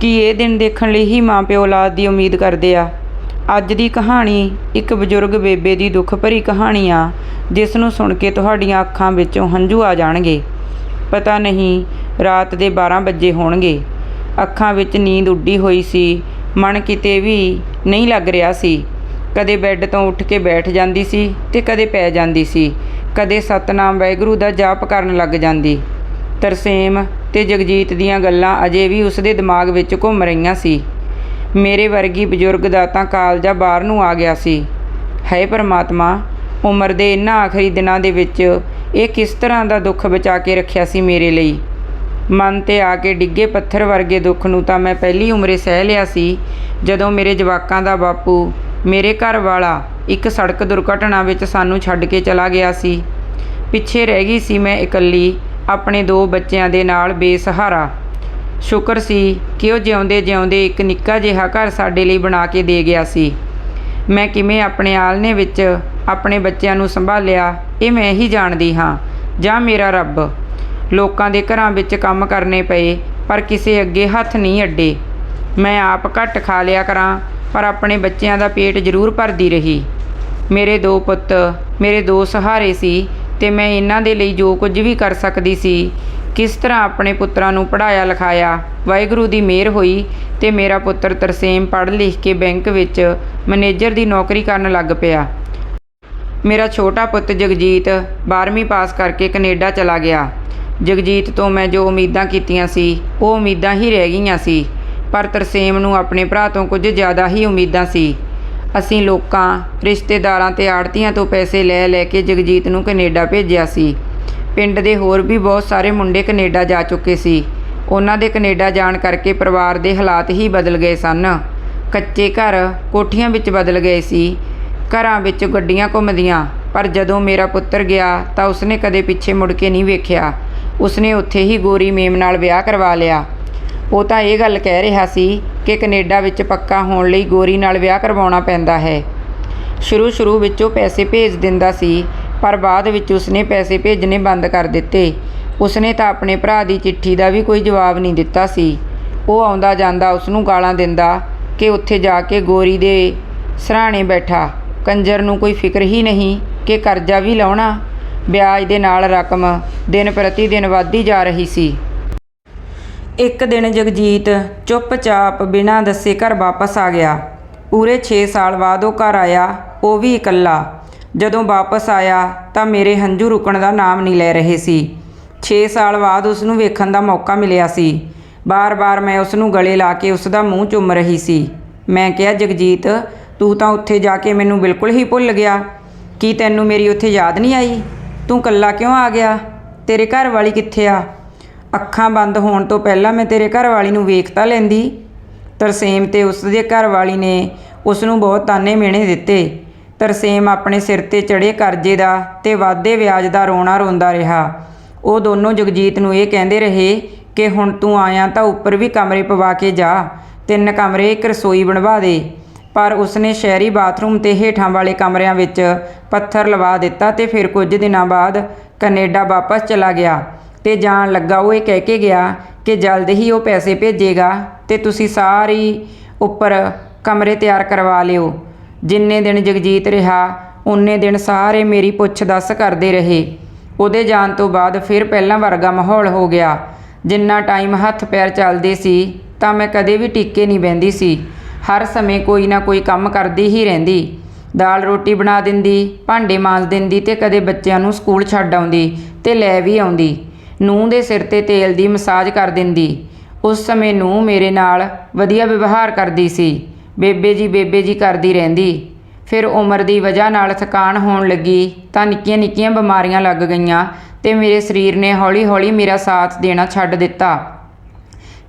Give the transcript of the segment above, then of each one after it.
ਕਿ ਇਹ ਦਿਨ ਦੇਖਣ ਲਈ ਹੀ ਮਾਂ ਪਿਓ ਔਲਾਦ ਦੀ ਉਮੀਦ ਕਰਦੇ ਆ। ਅੱਜ ਦੀ ਕਹਾਣੀ ਇੱਕ ਬਜ਼ੁਰਗ ਬੇਬੇ ਦੀ ਦੁੱਖ ਭਰੀ ਕਹਾਣੀ ਆ, ਜਿਸ ਨੂੰ ਸੁਣ ਕੇ ਤੁਹਾਡੀਆਂ ਅੱਖਾਂ ਵਿੱਚੋਂ ਹੰਝੂ ਆ ਜਾਣਗੇ। ਪਤਾ ਨਹੀਂ, ਰਾਤ ਦੇ 12 ਵਜੇ ਹੋਣਗੇ। ਅੱਖਾਂ ਵਿੱਚ ਨੀਂਦ ਉੱਡੀ ਹੋਈ ਸੀ, ਮਨ ਕਿਤੇ ਵੀ ਨਹੀਂ ਲੱਗ ਰਿਹਾ ਸੀ। ਕਦੇ ਬੈੱਡ ਤੋਂ ਉੱਠ ਕੇ ਬੈਠ ਜਾਂਦੀ ਸੀ ਤੇ ਕਦੇ ਪੈ ਜਾਂਦੀ ਸੀ। ਕਦੇ ਸਤਨਾਮ ਵਾਹਿਗੁਰੂ ਦਾ ਜਾਪ ਕਰਨ ਲੱਗ ਜਾਂਦੀ। ਤਰਸੇਮ ਤੇ ਜਗਜੀਤ ਦੀਆਂ ਗੱਲਾਂ ਅਜੇ ਵੀ ਉਸਦੇ ਦਿਮਾਗ ਵਿੱਚ ਘੁੰਮ ਰਹੀਆਂ ਸੀ। ਮੇਰੇ ਵਰਗੀ ਬਜ਼ੁਰਗ ਦਾ ਤਾਂ ਕਾਲਜਾ ਬਾਹਰ ਨੂੰ ਆ ਗਿਆ ਸੀ। ਹੈ ਪਰਮਾਤਮਾ, ਉਮਰ ਦੇ ਇਨ੍ਹਾਂ ਆਖਰੀ ਦਿਨਾਂ ਦੇ ਵਿੱਚ ਇਹ ਕਿਸ ਤਰ੍ਹਾਂ ਦਾ ਦੁੱਖ ਬਚਾ ਕੇ ਰੱਖਿਆ ਸੀ ਮੇਰੇ ਲਈ? ਮਨ ਤੇ ਆ ਕੇ ਡਿੱਗੇ ਪੱਥਰ ਵਰਗੇ ਦੁੱਖ ਨੂੰ ਤਾਂ ਮੈਂ ਪਹਿਲੀ ਉਮਰੇ ਸਹਿ ਲਿਆ ਸੀ, ਜਦੋਂ ਮੇਰੇ ਜਵਾਕਾਂ ਦਾ ਬਾਪੂ, ਮੇਰੇ ਘਰ ਵਾਲਾ ਇੱਕ ਸੜਕ ਦੁਰਘਟਨਾ ਵਿੱਚ ਸਾਨੂੰ ਛੱਡ ਕੇ ਚਲਾ ਗਿਆ ਸੀ। ਪਿੱਛੇ ਰਹਿ ਗਈ ਸੀ ਮੈਂ ਇਕੱਲੀ ਆਪਣੇ ਦੋ ਬੱਚਿਆਂ ਦੇ ਨਾਲ ਬੇਸਹਾਰਾ। ਸ਼ੁਕਰ ਸੀ ਕਿ ਉਹ ਜਿਉਂਦੇ ਜਿਉਂਦੇ ਇੱਕ ਨਿੱਕਾ ਜਿਹਾ ਘਰ ਸਾਡੇ ਲਈ ਬਣਾ ਕੇ ਦੇ ਗਿਆ ਸੀ। ਮੈਂ ਕਿਵੇਂ ਆਪਣੇ ਆਲਨੇ ਵਿੱਚ ਆਪਣੇ ਬੱਚਿਆਂ ਨੂੰ ਸੰਭਾਲਿਆ, ਇਹ ਮੈਂ ਹੀ ਜਾਣਦੀ ਹਾਂ। ਜਾਂ ਮੇਰਾ ਰੱਬ। ਲੋਕਾਂ ਦੇ ਘਰਾਂ ਵਿੱਚ ਕੰਮ ਕਰਨੇ ਪਏ, ਪਰ ਕਿਸੇ ਅੱਗੇ ਹੱਥ ਨਹੀਂ ਅੱਡੇ। ਮੈਂ ਆਪ ਘੱਟ ਖਾ ਲਿਆ ਕਰਾਂ, ਪਰ ਆਪਣੇ ਬੱਚਿਆਂ ਦਾ ਪੇਟ ਜ਼ਰੂਰ ਭਰਦੀ ਰਹੀ। ਮੇਰੇ ਦੋ ਪੁੱਤ, ਮੇਰੇ ਦੋ ਸਹਾਰੇ ਸੀ ਤੇ ਮੈਂ ਇਹਨਾਂ ਦੇ ਲਈ ਜੋ ਕੁਝ ਵੀ ਕਰ ਸਕਦੀ ਸੀ, ਕਿਸ ਤਰ੍ਹਾਂ ਆਪਣੇ ਪੁੱਤਰਾਂ ਨੂੰ ਪੜਾਇਆ ਲਿਖਾਇਆ, ਵਾਹਿਗੁਰੂ ਦੀ ਮਿਹਰ ਹੋਈ ਤੇ ਮੇਰਾ ਪੁੱਤਰ ਤਰਸੇਮ ਪੜ੍ਹ ਲਿਖ ਕੇ ਬੈਂਕ ਵਿੱਚ ਮੈਨੇਜਰ ਦੀ ਨੌਕਰੀ ਕਰਨ ਲੱਗ ਪਿਆ। ਮੇਰਾ ਛੋਟਾ ਪੁੱਤ ਜਗਜੀਤ 12ਵੀਂ ਪਾਸ ਕਰਕੇ ਕੈਨੇਡਾ ਚਲਾ ਗਿਆ। ਜਗਜੀਤ ਤੋਂ ਮੈਂ ਜੋ ਉਮੀਦਾਂ ਕੀਤੀਆਂ ਸੀ, ਉਹ ਉਮੀਦਾਂ ਹੀ ਰਹਿ ਗਈਆਂ ਸੀ, ਪਰ ਤਰਸੇਮ ਨੂੰ ਆਪਣੇ ਭਰਾ ਤੋਂ ਕੁਝ ਜ਼ਿਆਦਾ ਹੀ ਉਮੀਦਾਂ ਸੀ। ਅਸੀਂ ਲੋਕਾਂ, ਰਿਸ਼ਤੇਦਾਰਾਂ ਤੇ ਆੜਤੀਆਂ ਤੋਂ ਪੈਸੇ ਲੈ ਲੈ ਕੇ ਜਗਜੀਤ ਨੂੰ ਕੈਨੇਡਾ ਭੇਜਿਆ ਸੀ। ਪਿੰਡ ਦੇ ਹੋਰ ਵੀ ਬਹੁਤ ਸਾਰੇ ਮੁੰਡੇ ਕੈਨੇਡਾ ਜਾ ਚੁੱਕੇ ਸੀ। ਉਹਨਾਂ ਦੇ ਕੈਨੇਡਾ ਜਾਣ ਕਰਕੇ ਪਰਿਵਾਰ ਦੇ ਹਾਲਾਤ ਹੀ ਬਦਲ ਗਏ ਸਨ। ਕੱਚੇ ਘਰ ਕੋਠੀਆਂ ਵਿੱਚ ਬਦਲ ਗਏ ਸੀ। ਘਰਾਂ ਵਿੱਚ ਗੱਡੀਆਂ ਘੁੰਮਦੀਆਂ, ਪਰ ਜਦੋਂ ਮੇਰਾ ਪੁੱਤਰ ਗਿਆ ਤਾਂ ਉਸਨੇ ਕਦੇ ਪਿੱਛੇ ਮੁੜ ਕੇ ਨਹੀਂ ਵੇਖਿਆ। ਉਸਨੇ ਉੱਥੇ ਹੀ ਗੋਰੀ ਮੇਮ ਨਾਲ ਵਿਆਹ ਕਰਵਾ ਲਿਆ। ਉਹ ਤਾਂ ਇਹ ਗੱਲ ਕਹਿ ਰਿਹਾ ਸੀ ਕਿ ਕੈਨੇਡਾ ਵਿੱਚ ਪੱਕਾ ਹੋਣ ਲਈ ਗੋਰੀ ਨਾਲ ਵਿਆਹ ਕਰਵਾਉਣਾ ਪੈਂਦਾ ਹੈ। ਸ਼ੁਰੂ ਸ਼ੁਰੂ ਵਿੱਚ ਉਹ ਪੈਸੇ ਭੇਜ ਦਿੰਦਾ ਸੀ, ਪਰ ਬਾਅਦ ਵਿੱਚ ਉਸਨੇ ਪੈਸੇ ਭੇਜਣੇ ਬੰਦ ਕਰ ਦਿੱਤੇ। ਉਸਨੇ ਤਾਂ ਆਪਣੇ ਭਰਾ ਦੀ ਚਿੱਠੀ ਦਾ ਵੀ ਕੋਈ ਜਵਾਬ ਨਹੀਂ ਦਿੱਤਾ ਸੀ। ਉਹ ਆਉਂਦਾ ਜਾਂਦਾ ਉਸ ਨੂੰ ਗਾਲਾਂ ਦਿੰਦਾ ਕਿ ਉੱਥੇ ਜਾ ਕੇ ਗੋਰੀ ਦੇ ਸਰਾਣੇ ਬੈਠਾ। ਕੰਜਰ ਨੂੰ ਕੋਈ ਫਿਕਰ ਹੀ ਨਹੀਂ ਕਿ ਕਰਜ਼ਾ ਵੀ ਲਾਉਣਾ। ਵਿਆਜ ਦੇ ਨਾਲ ਰਕਮ ਦਿਨ ਪ੍ਰਤੀ ਦਿਨ ਵੱਧਦੀ ਜਾ ਰਹੀ ਸੀ। ਇੱਕ ਦਿਨ ਜਗਜੀਤ ਚੁੱਪਚਾਪ ਬਿਨਾਂ ਦੱਸੇ ਘਰ ਵਾਪਸ ਆ ਗਿਆ। ਪੂਰੇ 6 ਸਾਲ ਬਾਅਦ ਉਹ ਘਰ ਆਇਆ, ਉਹ ਵੀ ਇਕੱਲਾ। ਜਦੋਂ ਵਾਪਸ ਆਇਆ ਤਾਂ ਮੇਰੇ ਹੰਝੂ ਰੁਕਣ ਦਾ ਨਾਮ ਨਹੀਂ ਲੈ ਰਹੇ ਸੀ। 6 ਸਾਲ ਬਾਅਦ ਉਸ ਨੂੰ ਵੇਖਣ ਦਾ ਮੌਕਾ ਮਿਲਿਆ ਸੀ। ਬਾਰ-ਬਾਰ ਮੈਂ ਉਸ ਨੂੰ ਗਲੇ ਲਾ ਕੇ ਉਸ ਦਾ ਮੂੰਹ ਚੁੰਮ ਰਹੀ ਸੀ। ਮੈਂ ਕਿਹਾ, ਜਗਜੀਤ, ਤੂੰ ਤਾਂ ਉੱਥੇ ਜਾ ਕੇ ਮੈਨੂੰ ਬਿਲਕੁਲ ਹੀ ਭੁੱਲ ਗਿਆ। ਕੀ ਤੈਨੂੰ ਮੇਰੀ ਉੱਥੇ ਯਾਦ ਨਹੀਂ ਆਈ? ਤੂੰ ਕੱਲਾ ਕਿਉਂ ਆ ਗਿਆ? ਤੇਰੇ ਘਰ ਵਾਲੀ ਕਿੱਥੇ ਆ? ਅੱਖਾਂ ਬੰਦ ਹੋਣ ਤੋਂ ਪਹਿਲਾਂ ਮੈਂ ਤੇਰੇ ਘਰ ਵਾਲੀ ਨੂੰ ਵੇਖ ਤਾਂ ਲੈਂਦੀ ਤਰਸੇਮ ਤੇ ਉਸ ਦੇ ਘਰ ਵਾਲੀ ਨੇ ਉਸ ਨੂੰ ਬਹੁਤ ਤਾਨੇ ਮਿਹਣੇ ਦਿੱਤੇ ਤਰਸੇਮ ਆਪਣੇ ਸਿਰ ਤੇ ਚੜੇ ਕਰਜ਼ੇ ਦਾ ਤੇ ਵਾਧੇ ਵਿਆਜ ਦਾ ਰੋਣਾ ਰੋਂਦਾ ਰਿਹਾ। ਉਹ ਦੋਨੋਂ ਜਗਜੀਤ ਨੂੰ ਇਹ ਕਹਿੰਦੇ ਰਹੇ ਕਿ ਹੁਣ ਤੂੰ ਆਇਆ ਤਾਂ ਉੱਪਰ ਵੀ ਕਮਰੇ ਪਵਾ ਕੇ ਜਾ, ਤਿੰਨ ਕਮਰੇ, ਇੱਕ ਰਸੋਈ ਬਣਵਾ ਦੇ। ਪਰ ਉਸਨੇ ਸ਼ਹਿਰੀ ਬਾਥਰੂਮ ਤੇ ਹੇਠਾਂ ਵਾਲੇ ਕਮਰਿਆਂ ਵਿੱਚ ਪੱਥਰ ਲਵਾ ਦਿੱਤਾ ਤੇ ਫਿਰ ਕੁਝ ਦਿਨਾਂ ਬਾਅਦ ਕੈਨੇਡਾ ਵਾਪਸ ਚਲਾ ਗਿਆ। ਤੇ ਜਾਣ ਲੱਗਾ, ਉਹ ਇਹ ਕਹਿ ਕੇ ਗਿਆ ਕਿ ਜਲਦ ਹੀ ਉਹ ਪੈਸੇ ਭੇਜੇਗਾ ਤੇ ਤੁਸੀਂ ਸਾਰੀ ਉੱਪਰ ਕਮਰੇ ਤਿਆਰ ਕਰਵਾ ਲਿਓ। ਜਿੰਨੇ ਦਿਨ ਜਗਜੀਤ ਰਿਹਾ ਉਨੇ ਦਿਨ ਸਾਰੇ ਮੇਰੀ ਪੁੱਛ ਦੱਸ ਕਰਦੇ ਰਹੇ। ਉਹਦੇ ਜਾਣ ਤੋਂ ਬਾਅਦ ਫਿਰ ਪਹਿਲਾਂ ਵਰਗਾ ਮਾਹੌਲ ਹੋ ਗਿਆ। ਜਿੰਨਾ ਟਾਈਮ ਹੱਥ ਪੈਰ ਚੱਲਦੇ ਸੀ, ਤਾਂ ਮੈਂ ਕਦੇ ਵੀ ਟਿੱਕੇ ਨਹੀਂ ਬਹਿੰਦੀ ਸੀ। ਹਰ ਸਮੇਂ ਕੋਈ ਨਾ ਕੋਈ ਕੰਮ ਕਰਦੀ ਹੀ ਰਹਿੰਦੀ। ਦਾਲ ਰੋਟੀ ਬਣਾ ਦਿੰਦੀ, ਭਾਂਡੇ ਮਾਂਜ ਦਿੰਦੀ ਤੇ ਕਦੇ ਬੱਚਿਆਂ ਨੂੰ ਸਕੂਲ ਛੱਡ ਆਉਂਦੀ ਤੇ ਲੈ ਵੀ ਆਉਂਦੀ। ਨੂੰਹ ਦੇ ਸਿਰ ਤੇ ਤੇਲ ਦੀ ਮਸਾਜ ਕਰ ਦਿੰਦੀ। ਉਸ ਸਮੇਂ ਨੂੰਹ ਮੇਰੇ ਨਾਲ ਵਧੀਆ ਵਿਵਹਾਰ ਕਰਦੀ ਸੀ। ਬੇਬੇ ਜੀ ਬੇਬੇ ਜੀ ਕਰਦੀ ਰਹਿੰਦੀ। ਫਿਰ ਉਮਰ ਦੀ ਵਜ੍ਹਾ ਨਾਲ ਥਕਾਨ ਹੋਣ ਲੱਗੀ ਤਾਂ ਨਿੱਕੀਆਂ ਨਿੱਕੀਆਂ ਬਿਮਾਰੀਆਂ ਲੱਗ ਗਈਆਂ ਤੇ ਮੇਰੇ ਸਰੀਰ ਨੇ ਹੌਲੀ-ਹੌਲੀ ਮੇਰਾ ਸਾਥ ਦੇਣਾ ਛੱਡ ਦਿੱਤਾ।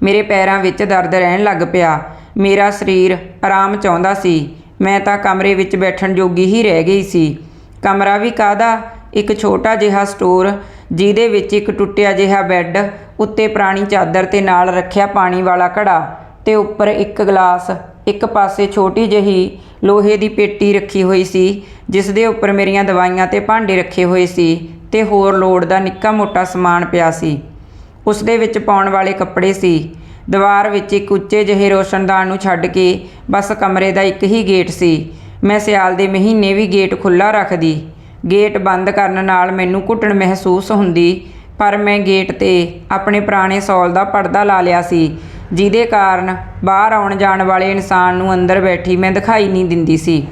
ਮੇਰੇ ਪੈਰਾਂ ਵਿੱਚ ਦਰਦ ਰਹਿਣ ਲੱਗ ਪਿਆ। ਮੇਰਾ ਸਰੀਰ ਆਰਾਮ ਚਾਹੁੰਦਾ ਸੀ। ਮੈਂ ਤਾਂ ਕਮਰੇ ਵਿੱਚ ਬੈਠਣ ਜੋਗੀ ਹੀ ਰਹਿ ਗਈ ਸੀ। ਕਮਰਾ ਵੀ ਕਾਹਦਾ? ਇੱਕ ਛੋਟਾ ਜਿਹਾ ਸਟੋਰ ਜਿਹਦੇ ਵਿੱਚ ਇੱਕ ਟੁੱਟਿਆ ਜਿਹਾ ਬੈੱਡ, ਉੱਤੇ ਪੁਰਾਣੀ ਚਾਦਰ ਤੇ ਨਾਲ ਰੱਖਿਆ ਪਾਣੀ ਵਾਲਾ ਘੜਾ ਤੇ ਉੱਪਰ ਇੱਕ ਗਲਾਸ, ਇੱਕ ਪਾਸੇ ਛੋਟੀ ਜਿਹੀ ਲੋਹੇ ਦੀ ਪੇਟੀ ਰੱਖੀ ਹੋਈ ਸੀ, ਜਿਸ ਦੇ ਉੱਪਰ ਮੇਰੀਆਂ ਦਵਾਈਆਂ ਤੇ ਭਾਂਡੇ ਰੱਖੇ ਹੋਏ ਸੀ ਤੇ ਹੋਰ ਲੋੜ ਦਾ ਨਿੱਕਾ ਮੋਟਾ ਸਮਾਨ ਪਿਆ ਸੀ। ਉਸ ਦੇ ਵਿੱਚ ਪਾਉਣ ਵਾਲੇ ਕੱਪੜੇ ਸੀ। ਦੀਵਾਰ ਵਿੱਚ ਇੱਕ ਉੱਚੇ ਜਿਹੇ ਰੋਸ਼ਨਦਾਨ ਨੂੰ ਛੱਡ ਕੇ ਬਸ ਕਮਰੇ ਦਾ ਇੱਕ ਹੀ ਗੇਟ ਸੀ। ਮੈਂ ਸਿਆਲ ਦੇ ਮਹੀਨੇ ਵੀ ਗੇਟ ਖੁੱਲ੍ਹਾ ਰੱਖਦੀ। ਗੇਟ ਬੰਦ ਕਰਨ ਨਾਲ ਮੈਨੂੰ ਘੁੱਟਣ ਮਹਿਸੂਸ ਹੁੰਦੀ, ਪਰ ਮੈਂ ਗੇਟ ਤੇ ਆਪਣੇ ਪੁਰਾਣੇ ਸੌਲ ਦਾ ਪਰਦਾ ਲਾ ਲਿਆ ਸੀ, ਜਿਹਦੇ ਕਾਰਨ ਬਾਹਰ ਆਉਣ ਜਾਣ ਵਾਲੇ ਇਨਸਾਨ ਨੂੰ ਅੰਦਰ ਬੈਠੀ ਮੈਂ ਦਿਖਾਈ ਨਹੀਂ ਦਿੰਦੀ ਸੀ।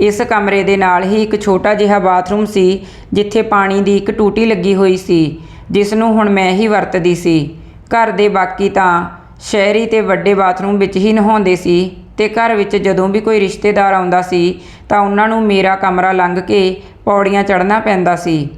ਇਸ ਕਮਰੇ ਦੇ ਨਾਲ ਹੀ ਇੱਕ ਛੋਟਾ ਜਿਹਾ ਬਾਥਰੂਮ ਸੀ, ਜਿੱਥੇ ਪਾਣੀ ਦੀ ਇੱਕ ਟੂਟੀ ਲੱਗੀ ਹੋਈ ਸੀ ਜਿਸ ਨੂੰ ਹੁਣ ਮੈਂ ਹੀ ਵਰਤਦੀ ਸੀ। ਘਰ ਦੇ ਬਾਕੀ ਤਾਂ ਸ਼ਹਿਰੀ ਤੇ ਵੱਡੇ ਬਾਥਰੂਮ ਵਿੱਚ ਹੀ ਨਹਾਉਂਦੇ ਸੀ। ਤੇ ਘਰ ਵਿੱਚ ਜਦੋਂ ਵੀ ਕੋਈ ਰਿਸ਼ਤੇਦਾਰ ਆਉਂਦਾ ਸੀ, ਤਾਂ ਉਹਨਾਂ ਨੂੰ ਮੇਰਾ ਕਮਰਾ ਲੰਘ ਕੇ ਪੌੜੀਆਂ ਚੜ੍ਹਨਾ ਪੈਂਦਾ ਸੀ।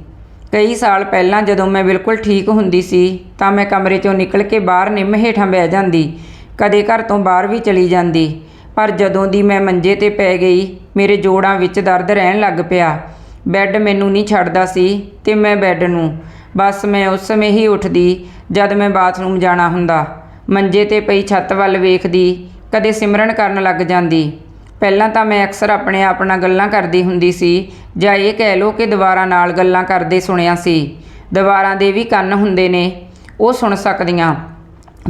ਕਈ ਸਾਲ ਪਹਿਲਾਂ ਜਦੋਂ ਮੈਂ ਬਿਲਕੁਲ ਠੀਕ ਹੁੰਦੀ ਸੀ, ਤਾਂ ਮੈਂ ਕਮਰੇ ਚੋਂ ਨਿਕਲ ਕੇ ਬਾਹਰ ਨਿੰਮ ਹੇਠਾਂ ਬਹਿ ਜਾਂਦੀ, ਕਦੇ ਘਰ ਤੋਂ ਬਾਹਰ ਵੀ ਚਲੀ ਜਾਂਦੀ। ਪਰ ਜਦੋਂ ਦੀ ਮੈਂ ਮੰਜੇ ਤੇ ਪੈ ਗਈ, ਮੇਰੇ ਜੋੜਾਂ ਵਿੱਚ ਦਰਦ ਰਹਿਣ ਲੱਗ ਪਿਆ। ਬੈੱਡ ਮੈਨੂੰ ਨਹੀਂ ਛੱਡਦਾ ਸੀ ਤੇ ਮੈਂ ਬੈੱਡ ਨੂੰ। ਬਸ ਮੈਂ ਉਸ ਸਮੇਂ ਹੀ ਉੱਠਦੀ ਜਦ ਮੈਂ ਬਾਥਰੂਮ ਜਾਣਾ ਹੁੰਦਾ। ਮੰਜੇ ਤੇ ਪਈ ਛੱਤ ਵੱਲ ਵੇਖਦੀ ਕਦੇ ਸਿਮਰਨ ਕਰਨ ਲੱਗ ਜਾਂਦੀ। ਪਹਿਲਾਂ ਤਾਂ ਮੈਂ ਅਕਸਰ ਆਪਣੇ ਆਪ ਨਾਲ ਗੱਲਾਂ ਕਰਦੀ ਹੁੰਦੀ ਸੀ, ਜਾਂ ਇਹ ਕਹਿ ਲਓ ਕਿ ਦੀਵਾਰਾਂ ਨਾਲ ਗੱਲਾਂ ਕਰਦੇ ਸੁਣਿਆ ਸੀ। ਦੀਵਾਰਾਂ ਦੇ ਵੀ ਕੰਨ ਹੁੰਦੇ ਨੇ, ਉਹ ਸੁਣ ਸਕਦੀਆਂ।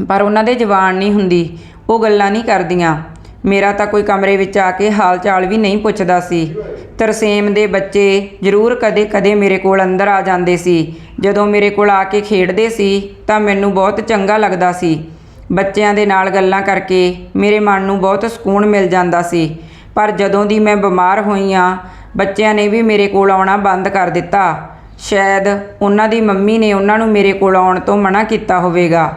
ਪਰ ਉਹਨਾਂ ਦੇ ਜ਼ਬਾਨ ਨਹੀਂ ਹੁੰਦੀ, ਉਹ ਗੱਲਾਂ ਨਹੀਂ ਕਰਦੀਆਂ। ਮੇਰਾ ਤਾਂ ਕੋਈ ਕਮਰੇ ਵਿੱਚ ਆ ਕੇ ਹਾਲ ਚਾਲ ਵੀ ਨਹੀਂ ਪੁੱਛਦਾ ਸੀ। ਤਰਸੇਮ ਦੇ ਬੱਚੇ ਜ਼ਰੂਰ ਕਦੇ-ਕਦੇ ਮੇਰੇ ਕੋਲ ਅੰਦਰ ਆ ਜਾਂਦੇ ਸੀ। ਜਦੋਂ ਮੇਰੇ ਕੋਲ ਆ ਕੇ ਖੇਡਦੇ ਸੀ, ਤਾਂ ਮੈਨੂੰ ਬਹੁਤ ਚੰਗਾ ਲੱਗਦਾ ਸੀ। ਬੱਚਿਆਂ ਦੇ ਨਾਲ ਗੱਲਾਂ ਕਰਕੇ ਮੇਰੇ ਮਨ ਨੂੰ ਬਹੁਤ ਸਕੂਨ ਮਿਲ ਜਾਂਦਾ ਸੀ। ਪਰ ਜਦੋਂ ਦੀ ਮੈਂ ਬਿਮਾਰ ਹੋਈ ਆ, ਬੱਚਿਆਂ ਨੇ ਵੀ ਮੇਰੇ ਕੋਲ ਆਉਣਾ ਬੰਦ ਕਰ ਦਿੱਤਾ। ਸ਼ਾਇਦ ਉਹਨਾਂ ਦੀ ਮੰਮੀ ਨੇ ਉਹਨਾਂ ਨੂੰ ਮੇਰੇ ਕੋਲ ਆਉਣ ਤੋਂ ਮਨਾ ਕੀਤਾ ਹੋਵੇਗਾ।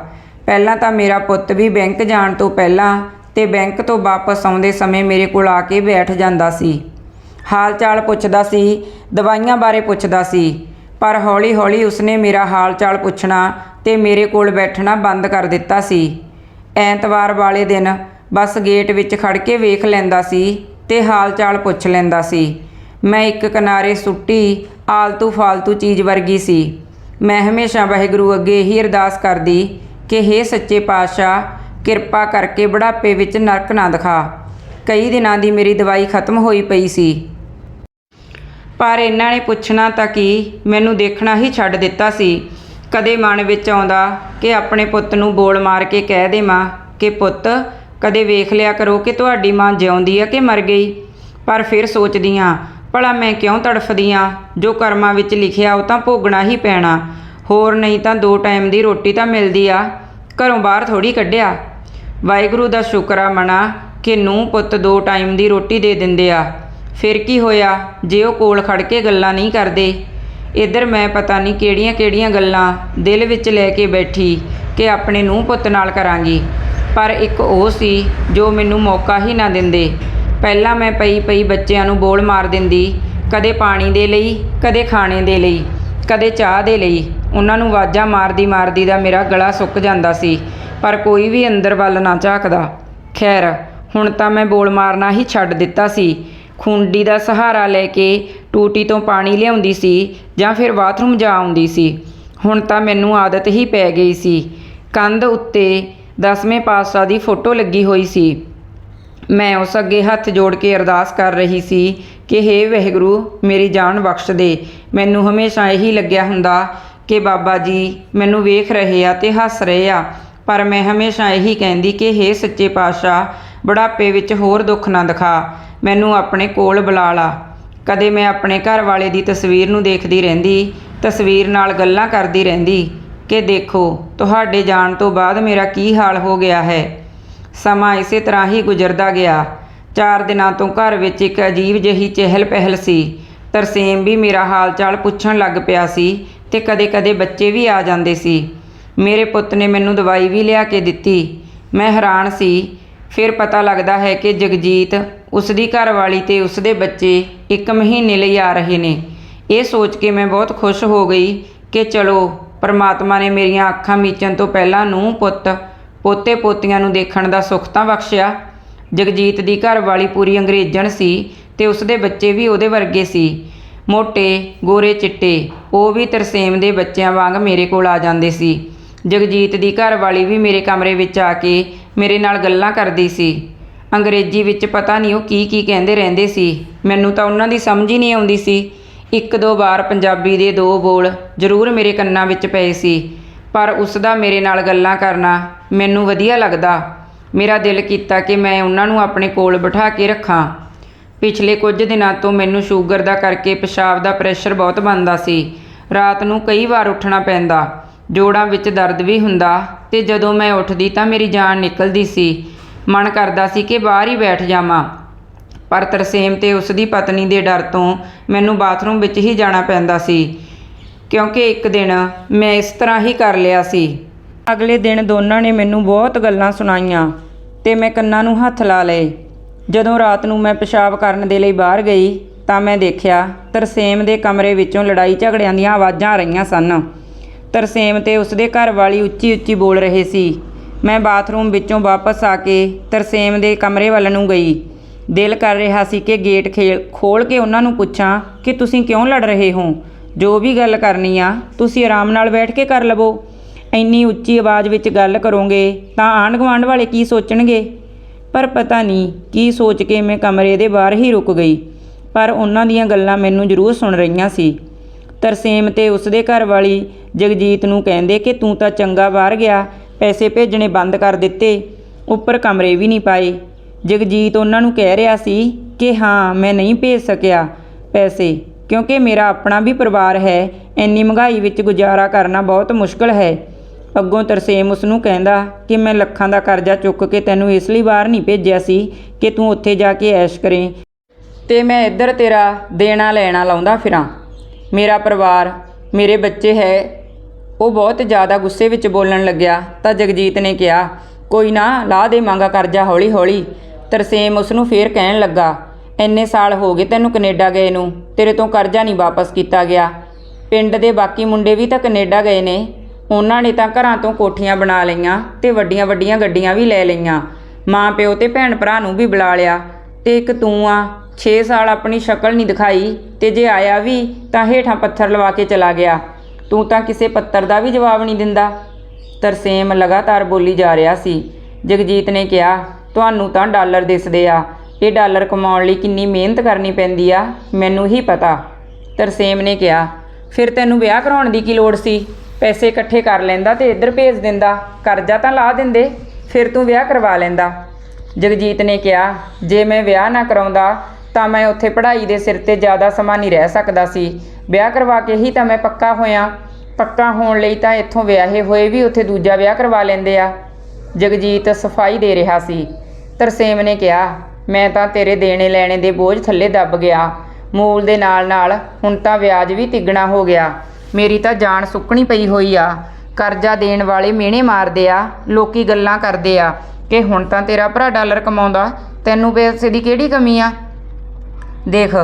ਪਹਿਲਾਂ ਤਾਂ ਮੇਰਾ ਪੁੱਤ ਵੀ ਬੈਂਕ ਜਾਣ ਤੋਂ ਪਹਿਲਾਂ ਤੇ ਬੈਂਕ ਤੋਂ ਵਾਪਸ ਆਉਂਦੇ ਸਮੇਂ ਮੇਰੇ ਕੋਲ ਆ ਕੇ ਬੈਠ ਜਾਂਦਾ ਸੀ। ਹਾਲ ਚਾਲ ਪੁੱਛਦਾ ਸੀ, ਦਵਾਈਆਂ ਬਾਰੇ ਪੁੱਛਦਾ ਸੀ। ਪਰ ਹੌਲੀ-ਹੌਲੀ ਉਸਨੇ ਮੇਰਾ ਹਾਲ ਚਾਲ ਪੁੱਛਣਾ ਤੇ ਮੇਰੇ ਕੋਲ ਬੈਠਣਾ ਬੰਦ ਕਰ ਦਿੱਤਾ ਸੀ। ਐਤਵਾਰ ਵਾਲੇ ਦਿਨ ਬਸ ਗੇਟ ਵਿੱਚ ਖੜ ਕੇ ਵੇਖ ਲੈਂਦਾ ਸੀ ਤੇ ਹਾਲ ਚਾਲ ਪੁੱਛ ਲੈਂਦਾ ਸੀ। ਮੈਂ ਇੱਕ ਕਿਨਾਰੇ ਸੁੱਟੀ, ਆਲਤੂ ਫਾਲਤੂ ਚੀਜ਼ ਵਰਗੀ ਸੀ। ਮੈਂ ਹਮੇਸ਼ਾ ਵਾਹਿਗੁਰੂ ਅੱਗੇ ਹੀ ਅਰਦਾਸ ਕਰਦੀ ਕਿ ਹੇ ਸੱਚੇ ਪਾਤਸ਼ਾਹ, ਕਿਰਪਾ ਕਰਕੇ ਬੁਢਾਪੇ ਵਿੱਚ ਨਰਕ ਨਾ ਦਿਖਾ। ਕਈ ਦਿਨਾਂ ਦੀ ਮੇਰੀ ਦਵਾਈ ਖਤਮ ਹੋਈ ਪਈ ਸੀ। ਪਰ ਇਹਨਾਂ ਨੇ ਪੁੱਛਣਾ ਤਾਂ ਕੀ, ਮੈਨੂੰ ਦੇਖਣਾ ਹੀ ਛੱਡ ਦਿੱਤਾ ਸੀ। ਕਦੇ ਮਨ ਵਿੱਚ ਆਉਂਦਾ ਕਿ ਆਪਣੇ ਪੁੱਤ ਨੂੰ ਬੋਲ ਮਾਰ ਕੇ ਕਹਿ ਦੇਵਾਂ ਕਿ ਪੁੱਤ, ਕਦੇ ਵੇਖ ਲਿਆ ਕਰੋ ਕਿ ਤੁਹਾਡੀ ਮਾਂ ਜਿਉਂਦੀ ਆ ਕਿ ਮਰ ਗਈ। ਪਰ ਫਿਰ ਸੋਚਦੀ ਹਾਂ ਭਲਾ ਮੈਂ ਕਿਉਂ ਤੜਫਦੀ ਹਾਂ ਜੋ ਕਰਮਾਂ ਵਿੱਚ ਲਿਖਿਆ ਉਹ ਤਾਂ ਭੋਗਣਾ ਹੀ ਪੈਣਾ। ਹੋਰ ਨਹੀਂ ਤਾਂ ਦੋ ਟਾਈਮ ਦੀ ਰੋਟੀ ਤਾਂ ਮਿਲਦੀ ਆ। ਘਰੋਂ ਬਾਹਰ ਥੋੜੀ ਕੱਢਿਆ। ਵਾਹਿਗੁਰੂ ਦਾ ਸ਼ੁਕਰ ਆ ਮਨਾ ਕਿ ਨੂੰ ਪੁੱਤ ਦੋ ਟਾਈਮ ਦੀ ਰੋਟੀ ਦੇ ਦਿੰਦੇ ਆ। ਫਿਰ ਕੀ ਹੋਇਆ? ਜੇ ਉਹ ਕੋਲ ਖੜ ਕੇ ਗੱਲਾਂ ਨਹੀਂ ਕਰਦੇ। ਇੱਧਰ ਮੈਂ ਪਤਾ ਨਹੀਂ ਕਿਹੜੀਆਂ-ਕਿਹੜੀਆਂ ਗੱਲਾਂ ਦਿਲ ਵਿੱਚ ਲੈ ਕੇ ਬੈਠੀ ਕਿ ਆਪਣੇ ਨੂੰਹ ਪੁੱਤ ਨਾਲ ਕਰਾਂਗੀ। ਪਰ ਇੱਕ ਉਹ ਸੀ ਜੋ ਮੈਨੂੰ ਮੌਕਾ ਹੀ ਨਾ ਦਿੰਦੇ। ਪਹਿਲਾਂ ਮੈਂ ਪਈ ਪਈ ਬੱਚਿਆਂ ਨੂੰ ਬੋਲ ਮਾਰ ਦਿੰਦੀ, ਕਦੇ ਪਾਣੀ ਦੇ ਲਈ, ਕਦੇ ਖਾਣੇ ਦੇ ਲਈ, ਕਦੇ ਚਾਹ ਦੇ ਲਈ। ਉਹਨਾਂ ਨੂੰ ਆਵਾਜ਼ਾਂ ਮਾਰਦੀ ਮਾਰਦੀ ਦਾ ਮੇਰਾ ਗਲਾ ਸੁੱਕ ਜਾਂਦਾ ਸੀ, ਪਰ ਕੋਈ ਵੀ ਅੰਦਰ ਵੱਲ ਨਾ ਝਾਕਦਾ। ਖੈਰ, ਹੁਣ ਤਾਂ ਮੈਂ ਬੋਲ ਮਾਰਨਾ ਹੀ ਛੱਡ ਦਿੱਤਾ ਸੀ। ਖੂੰਡੀ ਦਾ ਸਹਾਰਾ ਲੈ ਕੇ ਟੂਟੀ ਤੋਂ ਪਾਣੀ ਲਿਆਉਂਦੀ ਸੀ ਜਾਂ ਫਿਰ ਬਾਥਰੂਮ ਜਾ ਆਉਂਦੀ ਸੀ। ਹੁਣ ਤਾਂ ਮੈਨੂੰ ਆਦਤ ਹੀ ਪੈ ਗਈ ਸੀ। ਕੰਧ ਉੱਤੇ ਦਸਵੇਂ ਪਾਤਸ਼ਾਹ ਦੀ ਫੋਟੋ ਲੱਗੀ ਹੋਈ ਸੀ। ਮੈਂ ਉਸ ਅੱਗੇ ਹੱਥ ਜੋੜ ਕੇ ਅਰਦਾਸ ਕਰ ਰਹੀ ਸੀ ਕਿ ਹੇ ਵਾਹਿਗੁਰੂ, ਮੇਰੀ ਜਾਨ ਬਖਸ਼ ਦੇ। ਮੈਨੂੰ ਹਮੇਸ਼ਾ ਇਹੀ ਲੱਗਿਆ ਹੁੰਦਾ ਕਿ ਬਾਬਾ ਜੀ ਮੈਨੂੰ ਵੇਖ ਰਹੇ ਆ ਤੇ ਹੱਸ ਰਹੇ ਆ। ਪਰ ਮੈਂ ਹਮੇਸ਼ਾ ਇਹੀ ਕਹਿੰਦੀ ਕਿ ਹੇ ਸੱਚੇ ਪਾਤਸ਼ਾਹ, ਬੁਢਾਪੇ ਵਿੱਚ ਹੋਰ ਦੁੱਖ ਨਾ ਦਿਖਾ। ਮੈਨੂੰ ਆਪਣੇ ਕੋਲ ਬੁਲਾ ਲਾ। ਕਦੇ ਮੈਂ ਆਪਣੇ ਘਰ ਵਾਲੇ ਦੀ ਤਸਵੀਰ ਨੂੰ ਦੇਖਦੀ ਰਹਿੰਦੀ, ਤਸਵੀਰ ਨਾਲ ਗੱਲਾਂ ਕਰਦੀ ਰਹਿੰਦੀ ਕਿ ਦੇਖੋ, ਤੁਹਾਡੇ ਜਾਣ ਤੋਂ ਬਾਅਦ ਮੇਰਾ ਕੀ ਹਾਲ ਹੋ ਗਿਆ ਹੈ। ਸਮਾਂ ਇਸੇ ਤਰ੍ਹਾਂ ਹੀ ਗੁਜ਼ਰਦਾ ਗਿਆ। ਚਾਰ ਦਿਨਾਂ ਤੋਂ ਘਰ ਵਿੱਚ ਇੱਕ ਅਜੀਬ ਜਿਹੀ ਚਹਿਲ ਪਹਿਲ ਸੀ। ਤਰਸੇਮ ਵੀ ਮੇਰਾ ਹਾਲ ਚਾਲ ਪੁੱਛਣ ਲੱਗ ਪਿਆ ਸੀ ਤੇ ਕਦੇ-ਕਦੇ ਬੱਚੇ ਵੀ ਆ ਜਾਂਦੇ ਸੀ। ਮੇਰੇ ਪੁੱਤ ਨੇ ਮੈਨੂੰ ਦਵਾਈ ਵੀ ਲਿਆ ਕੇ ਦਿੱਤੀ। ਮੈਂ ਹੈਰਾਨ ਸੀ। ਫਿਰ ਪਤਾ ਲੱਗਦਾ ਹੈ ਕਿ ਜਗਜੀਤ ਉਸ ਦੀ ਘਰਵਾਲੀ ਤੇ ਉਸ ਦੇ ਬੱਚੇ ਇੱਕ ਮਹੀਨੇ ਲਈ ਆ ਰਹੇ ਨੇ। ਇਹ ਸੋਚ ਕੇ ਮੈਂ ਬਹੁਤ ਖੁਸ਼ ਹੋ ਗਈ ਕਿ ਚਲੋ, ਪਰਮਾਤਮਾ ਨੇ ਮੇਰੀਆਂ ਅੱਖਾਂ ਮੀਚਣ ਤੋਂ ਪਹਿਲਾਂ ਨੂੰ ਪੁੱਤ ਪੋਤੇ ਪੋਤੀਆਂ ਨੂੰ ਦੇਖਣ ਦਾ ਸੁੱਖ ਤਾਂ ਬਖਸ਼ਿਆ। ਜਗਜੀਤ ਦੀ ਘਰਵਾਲੀ ਪੂਰੀ ਅੰਗਰੇਜ਼ਣ ਸੀ ਤੇ ਉਸ ਦੇ ਬੱਚੇ ਵੀ ਉਹਦੇ ਵਰਗੇ ਸੀ। ਮੋਟੇ, ਗੋਰੇ ਚਿੱਟੇ, ਉਹ ਵੀ ਤਰਸੇਮ ਦੇ ਬੱਚਿਆਂ ਵਾਂਗ ਮੇਰੇ ਕੋਲ ਆ ਜਾਂਦੇ ਸੀ। ਜਗਜੀਤ ਦੀ ਘਰਵਾਲੀ ਵੀ ਮੇਰੇ ਕਮਰੇ ਵਿੱਚ ਆ ਕੇ ਮੇਰੇ ਨਾਲ ਗੱਲਾਂ ਕਰਦੀ ਸੀ। ਅੰਗਰੇਜ਼ੀ ਵਿੱਚ ਪਤਾ ਨਹੀਂ ਉਹ ਕੀ ਕੀ ਕਹਿੰਦੇ ਰਹਿੰਦੇ ਸੀ। ਮੈਨੂੰ ਤਾਂ ਉਹਨਾਂ ਦੀ ਸਮਝ ਹੀ ਨਹੀਂ ਆਉਂਦੀ ਸੀ। ਇੱਕ ਦੋ ਵਾਰ ਪੰਜਾਬੀ ਦੇ ਦੋ ਬੋਲ ਜ਼ਰੂਰ ਮੇਰੇ ਕੰਨਾਂ ਵਿੱਚ ਪਏ ਸੀ। ਪਰ ਉਸ ਦਾ ਮੇਰੇ ਨਾਲ ਗੱਲਾਂ ਕਰਨਾ ਮੈਨੂੰ ਵਧੀਆ ਲੱਗਦਾ। ਮੇਰਾ ਦਿਲ ਕੀਤਾ ਕਿ ਮੈਂ ਉਹਨਾਂ ਨੂੰ ਆਪਣੇ ਕੋਲ ਬਿਠਾ ਕੇ ਰੱਖਾਂ। ਪਿਛਲੇ ਕੁਝ ਦਿਨਾਂ ਤੋਂ ਮੈਨੂੰ ਸ਼ੂਗਰ ਦਾ ਕਰਕੇ ਪਿਸ਼ਾਬ ਦਾ ਪ੍ਰੈਸ਼ਰ ਬਹੁਤ ਬਣਦਾ ਸੀ। ਰਾਤ ਨੂੰ ਕਈ ਵਾਰ ਉੱਠਣਾ ਪੈਂਦਾ। ਜੋੜਾਂ ਵਿੱਚ ਦਰਦ ਵੀ ਹੁੰਦਾ ਤੇ ਜਦੋਂ ਮੈਂ ਉੱਠਦੀ ਤਾਂ ਮੇਰੀ ਜਾਨ ਨਿਕਲਦੀ ਸੀ। ਮਨ ਕਰਦਾ ਸੀ ਕਿ ਬਾਹਰ ਹੀ ਬੈਠ ਜਾਵਾਂ। ਪਰ ਤਰਸੇਮ ਤੇ ਉਸ ਦੀ ਪਤਨੀ ਦੇ ਡਰ ਤੋਂ ਮੈਨੂੰ ਬਾਥਰੂਮ ਵਿੱਚ ਹੀ ਜਾਣਾ ਪੈਂਦਾ ਸੀ। ਕਿਉਂਕਿ ਇੱਕ ਦਿਨ ਮੈਂ ਇਸ ਤਰ੍ਹਾਂ ਹੀ ਕਰ ਲਿਆ ਸੀ। ਅਗਲੇ ਦਿਨ ਦੋਨਾਂ ਨੇ ਮੈਨੂੰ ਬਹੁਤ ਗੱਲਾਂ ਸੁਣਾਈਆਂ ਤੇ ਮੈਂ ਕੰਨਾਂ ਨੂੰ ਹੱਥ ਲਾ ਲਏ। ਜਦੋਂ ਰਾਤ ਨੂੰ ਮੈਂ ਪਿਸ਼ਾਬ ਕਰਨ ਦੇ ਲਈ ਬਾਹਰ ਗਈ ਤਾਂ ਮੈਂ ਦੇਖਿਆ ਤਰਸੇਮ ਦੇ ਕਮਰੇ ਵਿੱਚੋਂ ਲੜਾਈ ਝਗੜਿਆਂ ਦੀਆਂ ਆਵਾਜ਼ਾਂ ਆ ਰਹੀਆਂ ਸਨ। ਤਰਸੇਮ ਤੇ ਉਸਦੇ ਘਰ ਵਾਲੀ ਉੱਚੀ ਉੱਚੀ ਬੋਲ ਰਹੇ ਸੀ। ਮੈਂ ਬਾਥਰੂਮ ਵਿੱਚੋਂ ਵਾਪਸ ਆ ਕੇ ਤਰਸੇਮ ਦੇ ਕਮਰੇ ਵੱਲ ਨੂੰ ਗਈ। ਦਿਲ ਕਰ ਰਿਹਾ ਸੀ ਕਿ ਗੇਟ ਖੇਲ ਖੋਲ ਕੇ ਉਹਨਾਂ ਨੂੰ ਪੁੱਛਾਂ ਕਿ ਤੁਸੀਂ ਕਿਉਂ ਲੜ ਰਹੇ ਹੋ? ਜੋ ਵੀ ਗੱਲ ਕਰਨੀ ਆ, ਤੁਸੀਂ ਆਰਾਮ ਨਾਲ ਬੈਠ ਕੇ ਕਰ ਲਵੋ। ਇੰਨੀ ਉੱਚੀ ਆਵਾਜ਼ ਵਿੱਚ ਗੱਲ ਕਰੋਗੇ ਤਾਂ ਆਂਢ ਗੁਆਂਢ ਵਾਲੇ ਕੀ ਸੋਚਣਗੇ? ਪਰ ਪਤਾ ਨਹੀਂ ਕੀ ਸੋਚ ਕੇ ਮੈਂ ਕਮਰੇ ਦੇ ਬਾਹਰ ਹੀ ਰੁਕ ਗਈ। ਪਰ ਉਹਨਾਂ ਦੀਆਂ ਗੱਲਾਂ ਮੈਨੂੰ ਜ਼ਰੂਰ ਸੁਣ ਰਹੀਆਂ ਸੀ। ਤਰਸੇਮ ਤੇ ਉਸਦੇ ਘਰ ਵਾਲੀ ਜਗਜੀਤ ਨੂੰ ਕਹਿੰਦੇ ਕਿ ਤੂੰ ਤਾਂ ਚੰਗਾ ਬਾਹਰ ਗਿਆ ਪੈਸੇ ਭੇਜਣੇ ਬੰਦ ਕਰ ਦਿੱਤੇ। ਉੱਪਰ ਕਮਰੇ ਵੀ ਨਹੀਂ ਪਾਏ। ਜਗਜੀਤ ਉਹਨਾਂ ਨੂੰ ਕਹਿ ਰਿਹਾ ਸੀ ਕਿ ਹਾਂ, ਮੈਂ ਨਹੀਂ ਭੇਜ ਸਕਿਆ ਪੈਸੇ, ਕਿਉਂਕਿ ਮੇਰਾ ਆਪਣਾ ਵੀ ਪਰਿਵਾਰ ਹੈ। ਇੰਨੀ ਮਹਿੰਗਾਈ ਵਿੱਚ ਗੁਜ਼ਾਰਾ ਕਰਨਾ ਬਹੁਤ ਮੁਸ਼ਕਲ ਹੈ। ਅੱਗੋਂ ਤਰਸੇਮ ਉਸ ਨੂੰ ਕਹਿੰਦਾ ਕਿ ਮੈਂ ਲੱਖਾਂ ਦਾ ਕਰਜ਼ਾ ਚੁੱਕ ਕੇ ਤੈਨੂੰ ਇਸ ਲਈ ਬਾਹਰ ਨਹੀਂ ਭੇਜਿਆ ਸੀ ਕਿ ਤੂੰ ਉੱਥੇ ਜਾ ਕੇ ਐਸ਼ ਕਰੇ। ਤੇ ਮੈਂ ਇੱਧਰ ਤੇਰਾ ਦੇਣਾ ਲੈਣਾ ਲਾਉਂਦਾ ਫਿਰਾਂ। ਮੇਰਾ ਪਰਿਵਾਰ, ਮੇਰੇ ਬੱਚੇ ਹੈ ਉਹ ਬਹੁਤ ਜ਼ਿਆਦਾ ਗੁੱਸੇ ਵਿੱਚ ਬੋਲਣ ਲੱਗਿਆ, ਤਾਂ ਜਗਜੀਤ ਨੇ ਕਿਹਾ, ਕੋਈ ਨਾ ਲਾ ਦੇ ਮੰਗਾ ਕਰਜ਼ਾ ਹੌਲੀ ਹੌਲੀ ਤਰਸੇਮ ਉਸ ਨੂੰ ਫੇਰ ਕਹਿਣ ਲੱਗਾ, ਇੰਨੇ ਸਾਲ ਹੋ ਗਏ ਤੈਨੂੰ ਕੈਨੇਡਾ ਗਏ ਨੂੰ, ਤੇਰੇ ਤੋਂ ਕਰਜ਼ਾ ਨਹੀਂ ਵਾਪਸ ਕੀਤਾ ਗਿਆ। ਪਿੰਡ ਦੇ ਬਾਕੀ ਮੁੰਡੇ ਵੀ ਤਾਂ ਕੈਨੇਡਾ ਗਏ ਨੇ। ਉਹਨਾਂ ਨੇ ਤਾਂ ਘਰਾਂ ਤੋਂ ਕੋਠੀਆਂ ਬਣਾ ਲਈਆਂ ਤੇ ਵੱਡੀਆਂ ਵੱਡੀਆਂ ਗੱਡੀਆਂ ਵੀ ਲੈ ਲਈਆਂ। ਮਾਂ ਪਿਓ ਤੇ ਭੈਣ ਭਰਾ ਨੂੰ ਵੀ ਬੁਲਾ ਲਿਆ। ਤੇ ਇੱਕ ਤੂੰ ਆ 6 ਸਾਲ ਆਪਣੀ ਸ਼ਕਲ ਨਹੀਂ ਦਿਖਾਈ ਤੇ ਜੇ ਆਇਆ ਵੀ ਤਾਂ ਹੇਠਾਂ ਪੱਥਰ ਲਵਾ ਕੇ ਚਲਾ ਗਿਆ। ਤੂੰ ਤਾਂ ਕਿਸੇ ਪੱਤਰ ਦਾ ਵੀ ਜਵਾਬ ਨਹੀਂ ਦਿੰਦਾ। ਤਰਸੇਮ ਲਗਾਤਾਰ ਬੋਲੀ ਜਾ ਰਿਹਾ ਸੀ। ਜਗਜੀਤ ਨੇ ਕਿਹਾ, ਤੁਹਾਨੂੰ ਤਾਂ ਡਾਲਰ ਦਿਸਦੇ ਆ। ਇਹ ਡਾਲਰ ਕਮਾਉਣ ਲਈ ਕਿੰਨੀ ਮਿਹਨਤ ਕਰਨੀ ਪੈਂਦੀ ਆ, ਮੈਨੂੰ ਹੀ ਪਤਾ। ਤਰਸੇਮ ਨੇ ਕਿਹਾ, ਫਿਰ ਤੈਨੂੰ ਵਿਆਹ ਕਰਾਉਣ ਦੀ ਕੀ ਲੋੜ ਸੀ? ਪੈਸੇ ਇਕੱਠੇ ਕਰ ਲੈਂਦਾ ਤੇ ਇੱਧਰ ਭੇਜ ਦਿੰਦਾ। ਕਰਜ਼ਾ ਤਾਂ ਲਾ ਦਿੰਦੇ, ਫਿਰ ਤੂੰ ਵਿਆਹ ਕਰਵਾ ਲੈਂਦਾ। ਜਗਜੀਤ ਨੇ ਕਿਹਾ, ਜੇ ਮੈਂ ਵਿਆਹ ਨਾ ਕਰਾਉਂਦਾ ਤਾਂ ਮੈਂ ਉੱਥੇ ਪੜ੍ਹਾਈ ਦੇ ਸਿਰ ਤੇ ਜ਼ਿਆਦਾ ਸਮਾਂ ਨਹੀਂ ਰਹਿ ਸਕਦਾ ਸੀ। ਵਿਆਹ ਕਰਵਾ ਕੇ ਹੀ ਤਾਂ ਮੈਂ ਪੱਕਾ ਹੋਇਆ। ਪੱਕਾ ਹੋਣ ਲਈ ਤਾਂ ਇੱਥੋਂ ਵਿਆਹੇ ਹੋਏ ਵੀ ਉੱਥੇ ਦੂਜਾ ਵਿਆਹ ਕਰਵਾ ਲੈਂਦੇ ਆ। ਜਗਜੀਤ ਸਫ਼ਾਈ ਦੇ ਰਿਹਾ ਸੀ। ਤਰਸੇਮ ਨੇ ਕਿਹਾ, ਮੈਂ ਤਾਂ ਤੇਰੇ ਦੇਣੇ ਲੈਣੇ ਦੇ ਬੋਝ ਥੱਲੇ ਦੱਬ ਗਿਆ। ਮੂਲ ਦੇ ਨਾਲ ਨਾਲ ਹੁਣ ਤਾਂ ਵਿਆਜ ਵੀ ਤਿੱਗਣਾ ਹੋ ਗਿਆ। ਮੇਰੀ ਤਾਂ ਜਾਨ ਸੁੱਕਣੀ ਪਈ ਹੋਈ ਆ। ਕਰਜ਼ਾ ਦੇਣ ਵਾਲੇ ਮਿਹਣੇ ਮਾਰਦੇ ਆ, ਲੋਕੀ ਗੱਲਾਂ ਕਰਦੇ ਆ ਕਿ ਹੁਣ ਤਾਂ ਤੇਰਾ ਭਰਾ ਡਾਲਰ ਕਮਾਉਂਦਾ, ਤੈਨੂੰ ਪੈਸੇ ਦੀ ਕਿਹੜੀ ਕਮੀ ਆ? ਦੇਖ,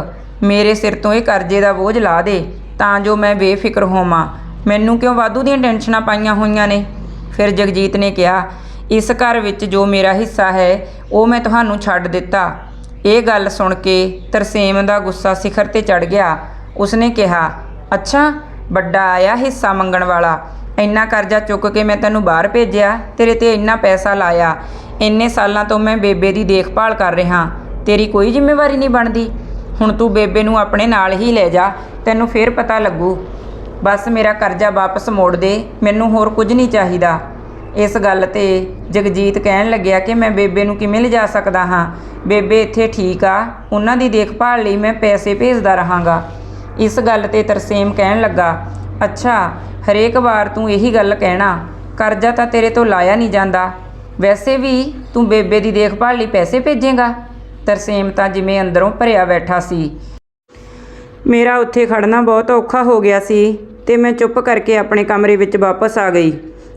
ਮੇਰੇ ਸਿਰ ਤੋਂ ਇਹ ਕਰਜ਼ੇ ਦਾ ਬੋਝ ਲਾ ਦੇ, ਤਾਂ ਜੋ ਮੈਂ ਬੇਫਿਕਰ ਹੋਵਾਂ। ਮੈਨੂੰ ਕਿਉਂ ਵਾਧੂ ਦੀਆਂ ਟੈਨਸ਼ਨਾਂ ਪਾਈਆਂ ਹੋਈਆਂ ਨੇ? ਫਿਰ ਜਗਜੀਤ ਨੇ ਕਿਹਾ, ਇਸ ਘਰ ਵਿੱਚ ਜੋ ਮੇਰਾ ਹਿੱਸਾ ਹੈ, ਉਹ ਮੈਂ ਤੁਹਾਨੂੰ ਛੱਡ ਦਿੱਤਾ। ਇਹ ਗੱਲ ਸੁਣ ਕੇ ਤਰਸੇਮ ਦਾ ਗੁੱਸਾ ਸਿਖਰ ਤੇ ਚੜ ਗਿਆ। ਉਸਨੇ ਕਿਹਾ, ਅੱਛਾ, ਵੱਡਾ ਆਇਆ ਹਿੱਸਾ ਮੰਗਣ ਵਾਲਾ। ਇੰਨਾ ਕਰਜ਼ਾ ਚੁੱਕ ਕੇ ਮੈਂ ਤੈਨੂੰ ਬਾਹਰ ਭੇਜਿਆ, ਤੇਰੇ ਤੇ ਇੰਨਾ ਪੈਸਾ ਲਾਇਆ। ਇੰਨੇ ਸਾਲਾਂ ਤੋਂ ਮੈਂ ਬੇਬੇ ਦੀ ਦੇਖਭਾਲ ਕਰ ਰਿਹਾ। ਤੇਰੀ ਕੋਈ ਜ਼ਿੰਮੇਵਾਰੀ ਨਹੀਂ ਬਣਦੀ। ਹੁਣ ਤੂੰ ਬੇਬੇ ਨੂੰ ਆਪਣੇ ਨਾਲ ਹੀ ਲੈ ਜਾ, ਤੈਨੂੰ ਫੇਰ ਪਤਾ ਲੱਗੂ। ਬਸ ਮੇਰਾ ਕਰਜ਼ਾ ਵਾਪਸ ਮੋੜ ਦੇ, ਮੈਨੂੰ ਹੋਰ ਕੁਝ ਨਹੀਂ ਚਾਹੀਦਾ। ਇਸ ਗੱਲ ਤੇ ਜਗਜੀਤ ਕਹਿਣ ਲੱਗਿਆ ਕਿ ਮੈਂ ਬੇਬੇ ਨੂੰ ਕਿਵੇਂ ਲਿਜਾ ਸਕਦਾ ਹਾਂ? ਬੇਬੇ ਇੱਥੇ ਠੀਕ ਆ, ਉਹਨਾਂ ਦੀ ਦੇਖਭਾਲ ਲਈ ਮੈਂ ਪੈਸੇ ਭੇਜਦਾ ਰਹਾਂਗਾ। ਇਸ ਗੱਲ ਤੇ ਤਰਸੇਮ ਕਹਿਣ ਲੱਗਾ, ਅੱਛਾ, ਹਰੇਕ ਵਾਰ ਤੂੰ ਇਹੀ ਗੱਲ ਕਹਿਣਾ, ਕਰਜ਼ਾ ਤਾਂ ਤੇਰੇ ਤੋਂ ਲਾਇਆ ਨਹੀਂ ਜਾਂਦਾ। ਵੈਸੇ ਵੀ ਤੂੰ ਬੇਬੇ ਦੀ ਦੇਖਭਾਲ ਲਈ ਪੈਸੇ ਭੇਜੇਗਾ? ਤਰਸੇਮ ਤਾਂ ਜਿਵੇਂ ਅੰਦਰੋਂ ਭਰਿਆ ਬੈਠਾ ਸੀ। ਮੇਰਾ ਉੱਥੇ ਖੜਨਾ ਬਹੁਤ ਔਖਾ ਹੋ ਗਿਆ ਸੀ ਤੇ ਮੈਂ ਚੁੱਪ ਕਰਕੇ ਆਪਣੇ ਕਮਰੇ ਵਿੱਚ ਵਾਪਸ ਆ ਗਈ।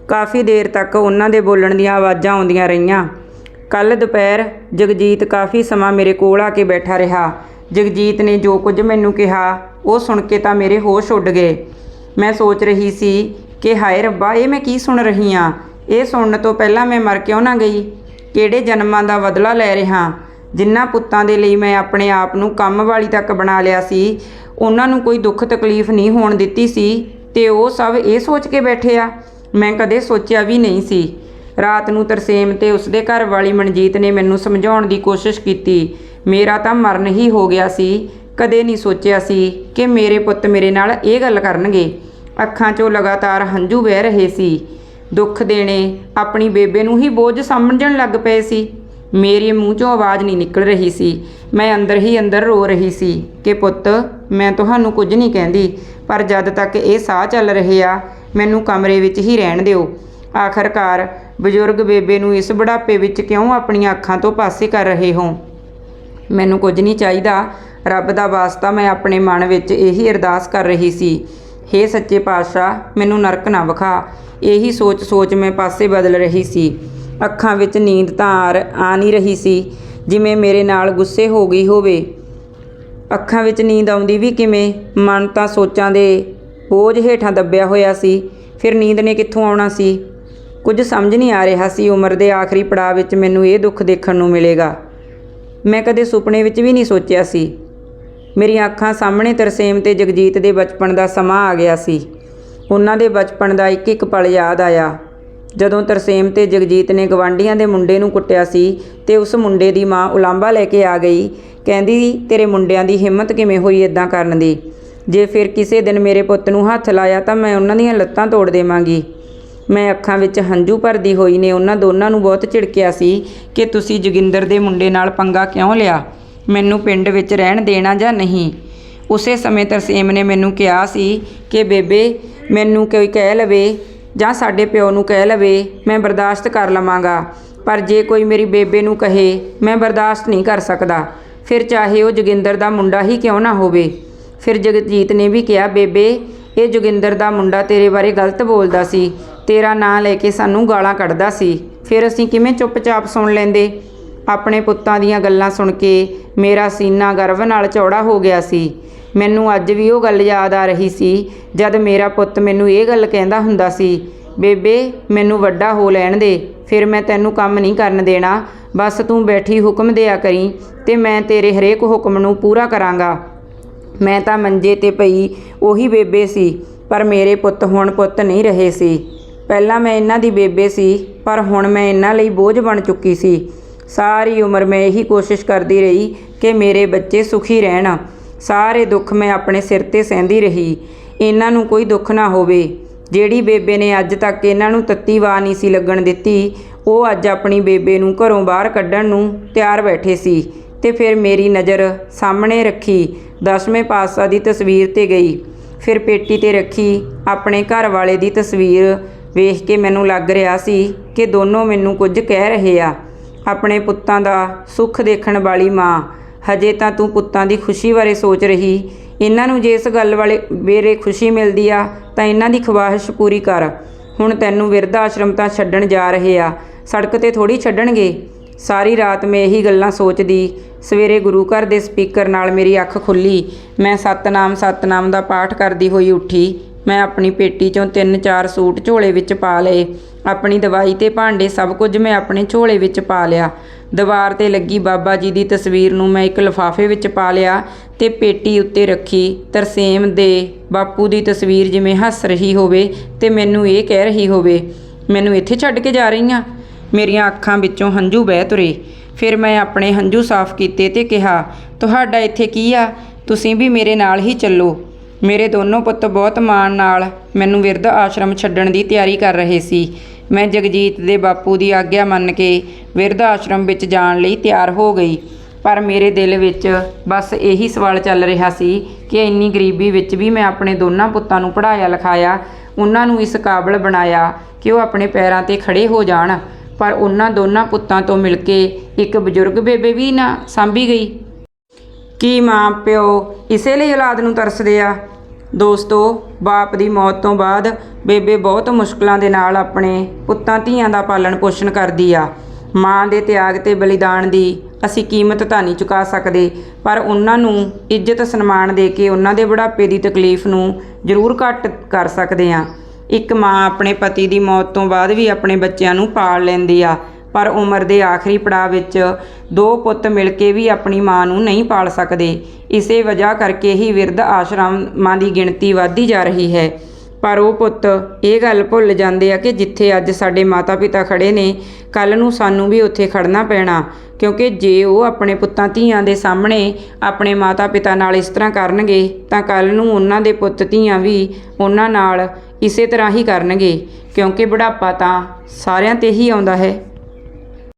ਕਾਫੀ ਦੇਰ ਤੱਕ ਉਹਨਾਂ ਦੇ ਬੋਲਣ ਦੀਆਂ ਆਵਾਜ਼ਾਂ ਆਉਂਦੀਆਂ ਰਹੀਆਂ। ਕੱਲ ਦੁਪਹਿਰ ਜਗਜੀਤ ਕਾਫੀ ਸਮਾਂ ਮੇਰੇ ਕੋਲ ਆ ਕੇ ਬੈਠਾ ਰਿਹਾ। ਜਗਜੀਤ ਨੇ ਜੋ ਕੁਝ ਮੈਨੂੰ ਕਿਹਾ, ਉਹ ਸੁਣ ਕੇ ਤਾਂ ਮੇਰੇ ਹੋਸ਼ ਉੱਡ ਗਏ। ਮੈਂ ਸੋਚ ਰਹੀ ਸੀ ਕਿ ਹਾਏ ਰੱਬਾ, ਇਹ ਮੈਂ ਕੀ ਸੁਣ ਰਹੀ ਹਾਂ ਇਹ ਸੁਣਨ ਤੋਂ ਪਹਿਲਾਂ ਮੈਂ ਮਰ ਕਿਉਂ ਨਾ ਗਈ? ਕਿਹੜੇ ਜਨਮਾਂ ਦਾ ਬਦਲਾ ਲੈ ਰਿਹਾ? ਜਿਨ੍ਹਾਂ ਪੁੱਤਾਂ ਦੇ ਲਈ ਮੈਂ ਆਪਣੇ ਆਪ ਨੂੰ ਕੰਮ ਵਾਲੀ ਤੱਕ ਬਣਾ ਲਿਆ ਸੀ, ਉਹਨਾਂ ਨੂੰ ਕੋਈ ਦੁੱਖ ਤਕਲੀਫ ਨਹੀਂ ਹੋਣ ਦਿੱਤੀ ਸੀ ਤੇ ਉਹ ਸਭ ਇਹ ਸੋਚ ਕੇ ਬੈਠੇ ਆ। ਮੈਂ ਕਦੇ ਸੋਚਿਆ ਵੀ ਨਹੀਂ ਸੀ। ਰਾਤ ਨੂੰ ਤਰਸੇਮ ਤੇ ਉਸਦੇ ਘਰ ਵਾਲੀ ਮਨਜੀਤ ਨੇ ਮੈਨੂੰ ਸਮਝਾਉਣ ਦੀ ਕੋਸ਼ਿਸ਼ ਕੀਤੀ। ਮੇਰਾ ਤਾਂ ਮਰਨ ਹੀ ਹੋ ਗਿਆ ਸੀ। ਕਦੇ ਨਹੀਂ ਸੋਚਿਆ ਸੀ ਕਿ ਮੇਰੇ ਪੁੱਤ ਮੇਰੇ ਨਾਲ ਇਹ ਗੱਲ ਕਰਨਗੇ। ਅੱਖਾਂ 'ਚੋਂ ਲਗਾਤਾਰ ਹੰਝੂ ਵਹਿ ਰਹੇ ਸੀ। ਦੁੱਖ ਦੇਣੇ ਆਪਣੀ ਬੇਬੇ ਨੂੰ ਹੀ ਬੋਝ ਸਮਝਣ ਲੱਗ ਪਏ ਸੀ। ਮੇਰੇ ਮੂੰਹ 'ਚੋਂ ਆਵਾਜ਼ ਨਹੀਂ ਨਿਕਲ ਰਹੀ ਸੀ। ਮੈਂ ਅੰਦਰ ਹੀ ਅੰਦਰ ਰੋ ਰਹੀ ਸੀ ਕਿ ਪੁੱਤ, ਮੈਂ ਤੁਹਾਨੂੰ ਕੁਝ ਨਹੀਂ ਕਹਿੰਦੀ, ਪਰ ਜਦ ਤੱਕ ਇਹ ਸਾਹ ਚੱਲ ਰਹੇ ਆ, ਮੈਨੂੰ ਕਮਰੇ ਵਿੱਚ ਹੀ ਰਹਿਣ ਦਿਓ। ਆਖਰਕਾਰ, ਬਜ਼ੁਰਗ ਬੇਬੇ ਨੂੰ ਇਸ ਬੁਢਾਪੇ ਵਿੱਚ ਕਿਉਂ ਆਪਣੀਆਂ ਅੱਖਾਂ ਤੋਂ ਪਾਸੇ ਕਰ ਰਹੇ ਹੋ? ਮੈਨੂੰ ਕੁਝ ਨਹੀਂ ਚਾਹੀਦਾ। ਰੱਬ ਦਾ ਵਾਸਤਾ ਮੈਂ ਆਪਣੇ ਮਨ ਵਿੱਚ ਇਹੀ ਅਰਦਾਸ ਕਰ ਰਹੀ ਸੀ। ਹੇ ਸੱਚੇ ਪਾਤਸ਼ਾਹ, ਮੈਨੂੰ ਨਰਕ ਨਾ ਵਿਖਾ। ਇਹੀ ਸੋਚ-ਸੋਚ ਮੈਂ ਪਾਸੇ ਬਦਲ ਰਹੀ ਸੀ। ਅੱਖਾਂ ਵਿੱਚ ਨੀਂਦ ਤਾਂ ਆ ਨਹੀਂ ਰਹੀ ਸੀ, ਜਿਵੇਂ ਮੇਰੇ ਨਾਲ ਗੁੱਸੇ ਹੋ ਗਈ ਹੋਵੇ। ਅੱਖਾਂ ਵਿੱਚ ਨੀਂਦ ਆਉਂਦੀ ਵੀ ਕਿਵੇਂ? ਮਨ ਤਾਂ ਸੋਚਾਂ ਦੇ ਬੋਝ ਹੇਠਾਂ ਦੱਬਿਆ ਹੋਇਆ ਸੀ, ਫਿਰ ਨੀਂਦ ਨੇ ਕਿੱਥੋਂ ਆਉਣਾ ਸੀ? ਕੁਝ ਸਮਝ ਨਹੀਂ ਆ ਰਿਹਾ ਸੀ ਉਮਰ ਦੇ ਆਖਰੀ ਪੜਾਅ ਵਿੱਚ ਮੈਨੂੰ ਇਹ ਦੁੱਖ ਦੇਖਣ ਨੂੰ ਮਿਲੇਗਾ। ਮੈਂ ਕਦੇ ਸੁਪਨੇ ਵਿੱਚ ਵੀ ਨਹੀਂ ਸੋਚਿਆ ਸੀ। ਮੇਰੀਆਂ ਅੱਖਾਂ ਸਾਹਮਣੇ ਤਰਸੇਮ ਤੇ ਜਗਜੀਤ ਦੇ ਬਚਪਨ ਦਾ ਸਮਾਂ ਆ ਗਿਆ ਸੀ। ਉਹਨਾਂ ਦੇ ਬਚਪਨ ਦਾ ਇੱਕ ਇੱਕ ਪਲ ਯਾਦ ਆਇਆ। ਜਦੋਂ ਤਰਸੇਮ ਤੇ ਜਗਜੀਤ ਨੇ ਗਵਾਂਢੀਆਂ ਦੇ ਮੁੰਡੇ ਨੂੰ ਕੁੱਟਿਆ ਸੀ ਤੇ ਉਸ ਮੁੰਡੇ ਦੀ ਮਾਂ ਉਲਾਂਬਾ ਲੈ ਕੇ ਆ ਗਈ, ਕਹਿੰਦੀ, ਤੇਰੇ ਮੁੰਡਿਆਂ ਦੀ ਹਿੰਮਤ ਕਿਵੇਂ ਹੋਈ ਇਦਾਂ ਕਰਨ ਦੀ? ਜੇ ਫਿਰ ਕਿਸੇ ਦਿਨ ਮੇਰੇ ਪੁੱਤ ਨੂੰ ਹੱਥ ਲਾਇਆ ਤਾਂ ਮੈਂ ਉਹਨਾਂ ਦੀਆਂ ਲੱਤਾਂ ਤੋੜ ਦੇਵਾਂਗੀ। ਮੈਂ ਅੱਖਾਂ ਵਿੱਚ ਹੰਝੂ ਭਰਦੀ ਹੋਈ ਨੇ, ਉਹਨਾਂ ਦੋਨਾਂ ਨੂੰ ਬਹੁਤ ਝਿੜਕਿਆ ਸੀ ਕਿ ਤੁਸੀਂ ਜੋਗਿੰਦਰ ਦੇ ਮੁੰਡੇ ਨਾਲ ਪੰਗਾ ਕਿਉਂ ਲਿਆ? ਮੈਨੂੰ ਪਿੰਡ ਵਿੱਚ ਰਹਿਣ ਦੇਣਾ ਜਾਂ ਨਹੀਂ? ਉਸੇ ਸਮੇਂ ਤਰਸੇਮ ਨੇ ਮੈਨੂੰ ਕਿਹਾ ਸੀ ਕਿ, ਬੇਬੇ, ਮੈਨੂੰ ਕੋਈ ਕਹਿ ਲਵੇ ਜਾਂ ਸਾਡੇ ਪਿਓ ਨੂੰ ਕਹਿ ਲਵੇ, ਮੈਂ ਬਰਦਾਸ਼ਤ ਕਰ ਲਵਾਂਗਾ। ਪਰ ਜੇ ਕੋਈ ਮੇਰੀ ਬੇਬੇ ਨੂੰ ਕਹੇ, ਮੈਂ ਬਰਦਾਸ਼ਤ ਨਹੀਂ ਕਰ ਸਕਦਾ, ਫਿਰ ਚਾਹੇ ਉਹ ਜੋਗਿੰਦਰ ਦਾ ਮੁੰਡਾ ਹੀ ਕਿਉਂ ਨਾ ਹੋਵੇ। ਫਿਰ ਜਗਜੀਤ ਨੇ ਵੀ ਕਿਹਾ, ਬੇਬੇ, ਇਹ ਜੋਗਿੰਦਰ ਦਾ ਮੁੰਡਾ ਤੇਰੇ ਬਾਰੇ ਗਲਤ ਬੋਲਦਾ ਸੀ। ਤੇਰਾ ਨਾਂ ਲੈ ਕੇ ਸਾਨੂੰ ਗਾਲਾਂ ਕੱਢਦਾ ਸੀ। ਫਿਰ ਅਸੀਂ ਕਿਵੇਂ ਚੁੱਪਚਾਪ ਸੁਣ ਲੈਂਦੇ? ਆਪਣੇ ਪੁੱਤਾਂ ਦੀਆਂ ਗੱਲਾਂ ਸੁਣ ਕੇ ਮੇਰਾ ਸੀਨਾ ਗਰਵ ਨਾਲ ਚੌੜਾ ਹੋ ਗਿਆ ਸੀ। ਮੈਨੂੰ ਅੱਜ ਵੀ ਉਹ ਗੱਲ ਯਾਦ ਆ ਰਹੀ ਸੀ, ਜਦ ਮੇਰਾ ਪੁੱਤ ਮੈਨੂੰ ਇਹ ਗੱਲ ਕਹਿੰਦਾ ਹੁੰਦਾ ਸੀ, ਬੇਬੇ, ਮੈਨੂੰ ਵੱਡਾ ਹੋ ਲੈਣ ਦੇ, ਫਿਰ ਮੈਂ ਤੈਨੂੰ ਕੰਮ ਨਹੀਂ ਕਰਨ ਦੇਣਾ, ਬਸ ਤੂੰ ਬੈਠੀ ਹੁਕਮ ਦਿਆ ਕਰੀ ਤੇ ਮੈਂ ਤੇਰੇ ਹਰੇਕ ਹੁਕਮ ਨੂੰ ਪੂਰਾ ਕਰਾਂਗਾ। ਮੈਂ ਤਾਂ ਮੰਜੇ ਤੇ ਪਈ ਉਹੀ ਬੇਬੇ ਸੀ, ਪਰ ਮੇਰੇ ਪੁੱਤ ਹੁਣ ਪੁੱਤ ਨਹੀਂ ਰਹੇ ਸੀ। ਪਹਿਲਾਂ ਮੈਂ ਇਹਨਾਂ ਦੀ ਬੇਬੇ ਸੀ, ਪਰ ਹੁਣ ਮੈਂ ਇਹਨਾਂ ਲਈ ਬੋਝ ਬਣ ਚੁੱਕੀ ਸੀ। ਸਾਰੀ ਉਮਰ ਮੈਂ ਇਹੀ ਕੋਸ਼ਿਸ਼ ਕਰਦੀ ਰਹੀ ਕਿ ਮੇਰੇ ਬੱਚੇ ਸੁਖੀ ਰਹਿਣ। ਸਾਰੇ ਦੁੱਖ ਮੈਂ ਆਪਣੇ ਸਿਰ ਤੇ ਸਹਿੰਦੀ ਰਹੀ। ਇਹਨਾਂ ਨੂੰ ਕੋਈ ਦੁੱਖ ਨਾ ਹੋਵੇ। ਜਿਹੜੀ ਬੇਬੇ ਨੇ ਅੱਜ ਤੱਕ ਇਹਨਾਂ ਨੂੰ ਤੱਤੀ ਵਾਹ ਨਹੀਂ ਸੀ ਲੱਗਣ ਦਿੱਤੀ, ਉਹ ਅੱਜ ਆਪਣੀ ਬੇਬੇ ਨੂੰ ਘਰੋਂ ਬਾਹਰ ਕੱਢਣ ਨੂੰ ਤਿਆਰ ਬੈਠੇ ਸੀ ਤੇ ਫਿਰ ਮੇਰੀ ਨਜ਼ਰ ਸਾਹਮਣੇ ਰੱਖੀ, ਦਸਵੇਂ ਪਾਤਸ਼ਾਹ ਦੀ ਤਸਵੀਰ ਤੇ ਗਈ। ਫਿਰ ਪੇਟੀ ਤੇ ਰੱਖੀ, ਆਪਣੇ ਘਰ ਵਾਲੇ ਦੀ ਤਸਵੀਰ ਵੇਖ ਕੇ ਮੈਨੂੰ ਲੱਗ ਰਿਹਾ ਸੀ ਕਿ ਦੋਨੋਂ ਮੈਨੂੰ ਕੁਝ ਕਹਿ ਰਹੇ ਆ। ਆਪਣੇ ਪੁੱਤਾਂ ਦਾ ਸੁੱਖ ਦੇਖਣ ਵਾਲੀ ਮਾਂ। ਹਜੇ ਤਾਂ ਤੂੰ ਪੁੱਤਾਂ ਦੀ ਖੁਸ਼ੀ ਬਾਰੇ ਸੋਚ ਰਹੀ। ਇਹਨਾਂ ਨੂੰ ਜੇ ਇਸ ਗੱਲ ਵਾਲੇ ਵੇਰੇ ਖੁਸ਼ੀ ਮਿਲਦੀ ਆ, ਤਾਂ ਇਹਨਾਂ ਦੀ ਖਵਾਹਿਸ਼ ਪੂਰੀ ਕਰ। ਹੁਣ ਤੈਨੂੰ ਵਿਰਧ ਆਸ਼ਰਮ ਤਾਂ ਛੱਡਣ ਜਾ ਰਹੇ ਆ। ਸੜਕ ਤੇ ਥੋੜੀ ਛੱਡਣਗੇ? ਸਾਰੀ ਰਾਤ ਮੈਂ ਇਹੀ ਗੱਲਾਂ ਸੋਚਦੀ। ਸਵੇਰੇ ਗੁਰੂ ਘਰ ਦੇ ਸਪੀਕਰ ਨਾਲ ਮੇਰੀ ਅੱਖ ਖੁੱਲੀ। ਮੈਂ ਸਤਨਾਮ ਸਤਨਾਮ ਦਾ ਪਾਠ ਕਰਦੀ ਹੋਈ ਉੱਠੀ। ਮੈਂ ਆਪਣੀ ਪੇਟੀ ਚੋਂ ਤਿੰਨ ਚਾਰ ਸੂਟ ਝੋਲੇ ਵਿੱਚ ਪਾ ਲਏ। ਆਪਣੀ ਦਵਾਈ ਤੇ ਭਾਂਡੇ ਸਭ ਕੁਝ ਮੈਂ ਆਪਣੇ ਝੋਲੇ ਵਿੱਚ ਪਾ ਲਿਆ। ਦੀਵਾਰ ਤੇ ਲੱਗੀ ਬਾਬਾ ਜੀ ਦੀ ਤਸਵੀਰ ਨੂੰ ਮੈਂ ਇੱਕ ਲਿਫਾਫੇ ਵਿੱਚ ਪਾ ਲਿਆ ਤੇ ਪੇਟੀ ਉੱਤੇ ਰੱਖੀ। ਤਰਸੇਮ ਦੇ ਬਾਪੂ ਦੀ ਤਸਵੀਰ ਜਿਵੇਂ ਹੱਸ ਰਹੀ ਹੋਵੇ ਤੇ ਮੈਨੂੰ ਇਹ ਕਹਿ ਰਹੀ ਹੋਵੇ, ਮੈਨੂੰ ਇੱਥੇ ਛੱਡ ਕੇ ਜਾ ਰਹੀ ਰਹੀਆਂ? ਮੇਰੀਆਂ ਅੱਖਾਂ ਵਿੱਚੋਂ ਹੰਝੂ ਵਹਿ ਤੁਰੇ। ਫਿਰ ਮੈਂ ਆਪਣੇ ਹੰਝੂ ਸਾਫ਼ ਕੀਤੇ ਤੇ ਕਿਹਾ, ਤੁਹਾਡਾ ਇੱਥੇ ਕੀ ਆ? ਤੁਸੀਂ ਵੀ ਮੇਰੇ ਨਾਲ ਹੀ ਚੱਲੋ। ਮੇਰੇ ਦੋਨੋਂ ਪੁੱਤ ਬਹੁਤ ਮਾਣ ਨਾਲ ਮੈਨੂੰ ਵਿਰਧ ਆਸ਼ਰਮ ਛੱਡਣ ਦੀ ਤਿਆਰੀ ਕਰ ਰਹੇ ਸੀ। ਮੈਂ ਜਗਜੀਤ ਦੇ ਬਾਪੂ ਦੀ ਆਗਿਆ ਮੰਨ ਕੇ ਵਿਰਧ ਆਸ਼ਰਮ ਵਿੱਚ ਜਾਣ ਲਈ ਤਿਆਰ ਹੋ ਗਈ। ਪਰ ਮੇਰੇ ਦਿਲ ਵਿੱਚ ਬਸ ਇਹੀ ਸਵਾਲ ਚੱਲ ਰਿਹਾ ਸੀ ਕਿ ਇੰਨੀ ਗਰੀਬੀ ਵਿੱਚ ਵੀ ਮੈਂ ਆਪਣੇ ਦੋਨਾਂ ਪੁੱਤਾਂ ਨੂੰ ਪੜ੍ਹਾਇਆ, ਲਿਖਾਇਆ, ਉਹਨਾਂ ਨੂੰ ਇਸ ਕਾਬਲ ਬਣਾਇਆ ਕਿ ਉਹ ਆਪਣੇ ਪੈਰਾਂ ਤੇ ਖੜੇ ਹੋ ਜਾਣ। ਪਰ ਉਹਨਾਂ ਦੋਨਾਂ ਪੁੱਤਾਂ ਤੋਂ ਮਿਲ ਕੇ ਇੱਕ ਬਜ਼ੁਰਗ ਬੇਬੇ ਵੀ ਨਾ ਸਾਂਭੀ ਗਈ। ਕੀ ਮਾਂ ਪਿਓ ਇਸੇ ਲਈ ਔਲਾਦ ਨੂੰ ਤਰਸਦੇ ਆ? ਦੋਸਤੋ, ਬਾਪ ਦੀ ਮੌਤ ਤੋਂ ਬਾਅਦ ਬੇਬੇ ਬਹੁਤ ਮੁਸ਼ਕਲਾਂ ਦੇ ਨਾਲ ਆਪਣੇ ਪੁੱਤਾਂ ਧੀਆਂ ਦਾ ਪਾਲਣ ਪੋਸ਼ਣ ਕਰਦੀ ਆ। ਮਾਂ ਦੇ ਤਿਆਗ ਤੇ ਬਲੀਦਾਨ ਦੀ ਅਸੀਂ ਕੀਮਤ ਤਾਂ ਨਹੀਂ ਚੁਕਾ ਸਕਦੇ, ਪਰ ਉਹਨਾਂ ਨੂੰ ਇੱਜ਼ਤ ਸਨਮਾਨ ਦੇ ਕੇ ਉਹਨਾਂ ਦੇ ਬੁਢਾਪੇ ਦੀ ਤਕਲੀਫ ਨੂੰ ਜ਼ਰੂਰ ਘੱਟ ਕਰ ਸਕਦੇ ਆ। ਇੱਕ ਮਾਂ ਆਪਣੇ ਪਤੀ ਦੀ ਮੌਤ ਤੋਂ ਬਾਅਦ ਵੀ ਆਪਣੇ ਬੱਚਿਆਂ ਨੂੰ ਪਾਲ ਲੈਂਦੀ ਆ। ਪਰ ਉਮਰ ਦੇ ਆਖਰੀ ਪੜਾਅ ਵਿੱਚ ਦੋ ਪੁੱਤ ਮਿਲ ਕੇ ਵੀ ਆਪਣੀ ਮਾਂ ਨੂੰ ਨਹੀਂ ਪਾਲ ਸਕਦੇ। ਇਸੇ ਵਜ੍ਹਾ ਕਰਕੇ ਹੀ ਵਿਰਧ ਆਸ਼ਰਮਾਂ ਦੀ ਗਿਣਤੀ ਵਧਦੀ ਜਾ ਰਹੀ ਹੈ। ਪਰ ਉਹ ਪੁੱਤ ਇਹ ਗੱਲ ਭੁੱਲ ਜਾਂਦੇ ਆ ਕਿ ਜਿੱਥੇ ਅੱਜ ਸਾਡੇ ਮਾਤਾ-ਪਿਤਾ ਖੜੇ ਨੇ ਕੱਲ ਨੂੰ ਸਾਨੂੰ ਵੀ ਉੱਥੇ ਖੜਨਾ ਪੈਣਾ, ਕਿਉਂਕਿ ਜੇ ਉਹ ਆਪਣੇ ਪੁੱਤਾਂ ਧੀਆਂ ਦੇ ਸਾਹਮਣੇ ਆਪਣੇ ਮਾਤਾ-ਪਿਤਾ ਨਾਲ ਇਸ ਤਰ੍ਹਾਂ ਕਰਨਗੇ, ਤਾਂ ਕੱਲ ਨੂੰ ਉਹਨਾਂ ਦੇ ਪੁੱਤ ਧੀਆਂ ਵੀ ਉਹਨਾਂ ਨਾਲ ਇਸੇ ਤਰ੍ਹਾਂ ਹੀ ਕਰਨਗੇ, ਕਿਉਂਕਿ ਬੁਢਾਪਾ ਤਾਂ ਸਾਰਿਆਂ ਤੇ ਹੀ ਆਉਂਦਾ ਹੈ।